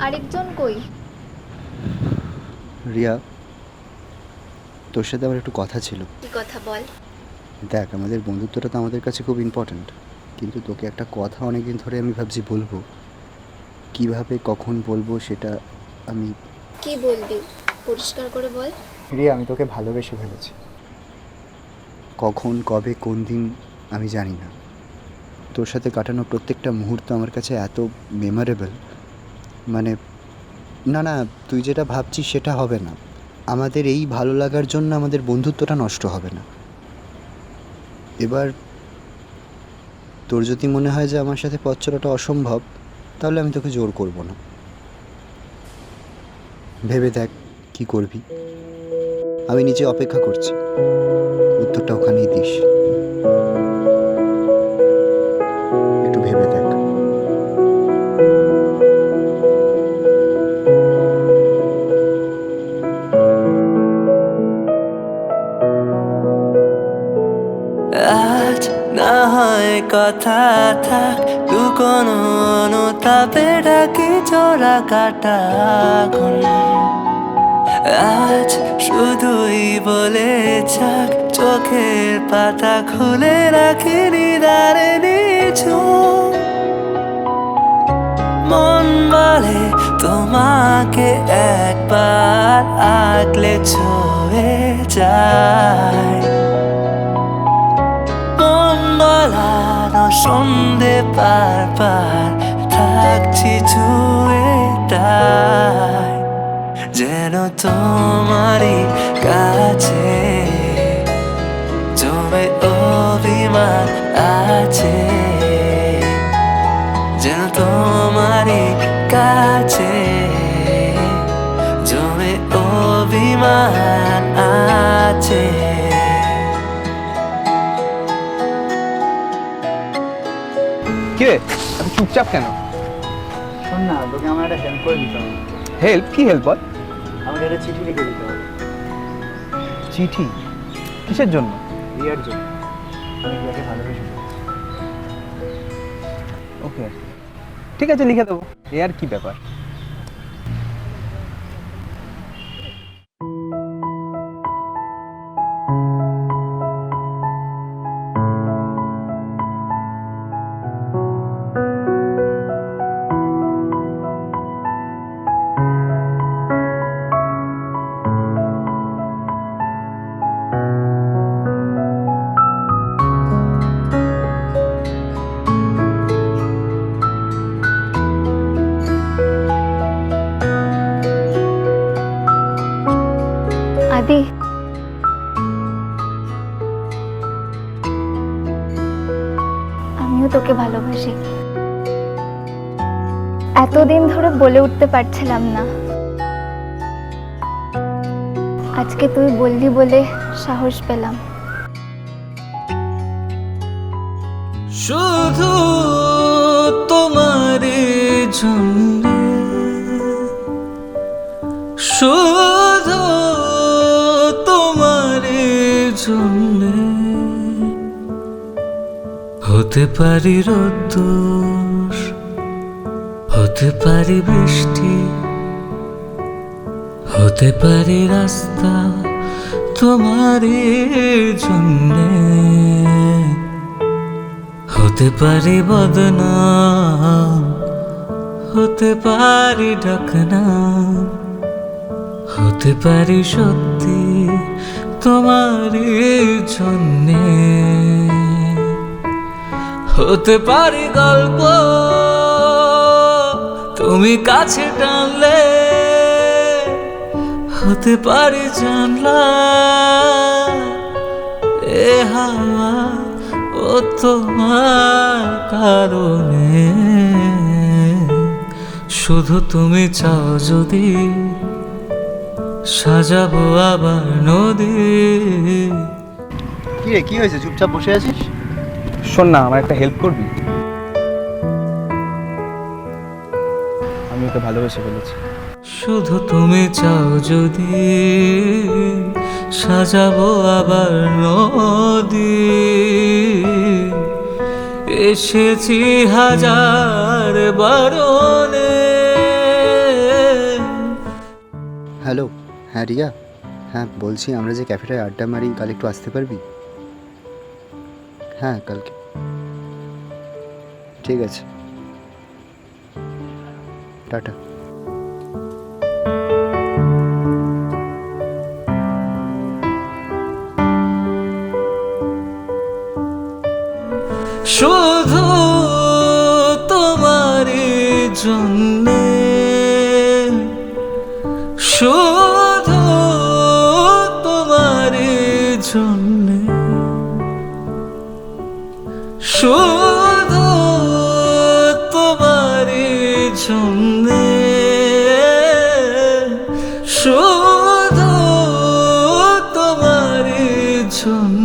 আরেকজন কই? রিয়া তোর সাথে আমার একটু কথা ছিল। কি কথা বল? দেখ আমাদের বন্ধুত্বটা তো আমাদের কাছে খুব ইম্পর্ট্যান্ট কিন্তু তোকে একটা কথা অনেকদিন ধরে আমি ভাবছি বলব। কীভাবে কখন বলব সেটা আমি কি বলবি? পরিষ্কার করে বল। রিয়া আমি তোকে ভালোবেসে ফেলেছি। কখন কবে কোন দিন আমি জানি না। তোর সাথে কাটানো প্রত্যেকটা মুহূর্ত আমার কাছে এত মেমোরেবল মানে না না, তুই যেটা ভাবছিস সেটা হবে না। আমাদের এই ভালো লাগার জন্য আমাদের বন্ধুত্বটা নষ্ট হবে না। এবার তোর যদি মনে হয় যে আমার সাথে পথ চলাটা অসম্ভব, তাহলে আমি তোকে জোর করব না। ভেবে দেখ কি করবি। আমি নিজে অপেক্ষা করছি। উত্তরটা ওখানেই দিস। আজ না হয় কথা থাক তু কোনো অনুতাপে ডাকি চোরা কাটা এখন আজ শুধুই বলে চাক, চোখের পাতা খুলে রাখি নিদারে নিচু। মন বলে তোমাকে একবার আগলে ছুঁয়ে যায়। বলানো সন্ধে পার পার থাকছি ছুঁয়ে তাই যেন তোমারই কাছে জমে অভিমান আছে। যেন তোমারই কাছে জমে অভিমান আছে। কে এত চুপচাপ কেন? শোন না তোকে আমার একটা হেল্প করে দিতে হবে। হেল্প কি হেল্প বল? আমাকে একটা চিঠি লিখে দিতে হবে। চিঠি? কিসের জন্য? রিয়ার জন্য। আমি রিয়াকে ভালোবেসে ওকে ঠিক আছে লিখে দেবো। এ আর কি ব্যাপার? আদি আমিও তোকে ভালোবাসি। এতদিন ধরে বলে উঠতে পারছিলাম না। আজকে তুই বললি বলে সাহস পেলাম। শুধু তোমার জন্য। শুধু হতে পারি রোদ্দুর হতে পারি বৃষ্টি, হতে পারি রাস্তা তোমার জন্যে, হতে পারি বদনাম হতে পারি ঢাকনা, হতে পারি সত্যি তোমার জন্যে। হতে পারি গল্প। তুমি কাছে টানলে হতে পারি জানলা। ও তোমার কারণে। শুধু তুমি চাও যদি সাজাবো আবার নদী। কি রে, কি হয়েছে? চুপচাপ বসে আছিস? শোন না আমার একটা হেল্প করবি? আমি ওকে ভালোবেসে ফেলেছি। শুধু তুমি চাও যদি সাজাবো আবার নদী। এসেছি হাজার বারণে। হ্যালো হ্যাঁ রিয়া। হ্যাঁ বলছি আমরা যে ক্যাফেটায় আড্ডা মারি কাল একটু আসতে পারবি? হ্যাঁ কালকে। ঠিক আছে। টাটা। শুধু তোমার জন্যে শুধু তোমার জন্যে। শুধু তোমার জন্যে।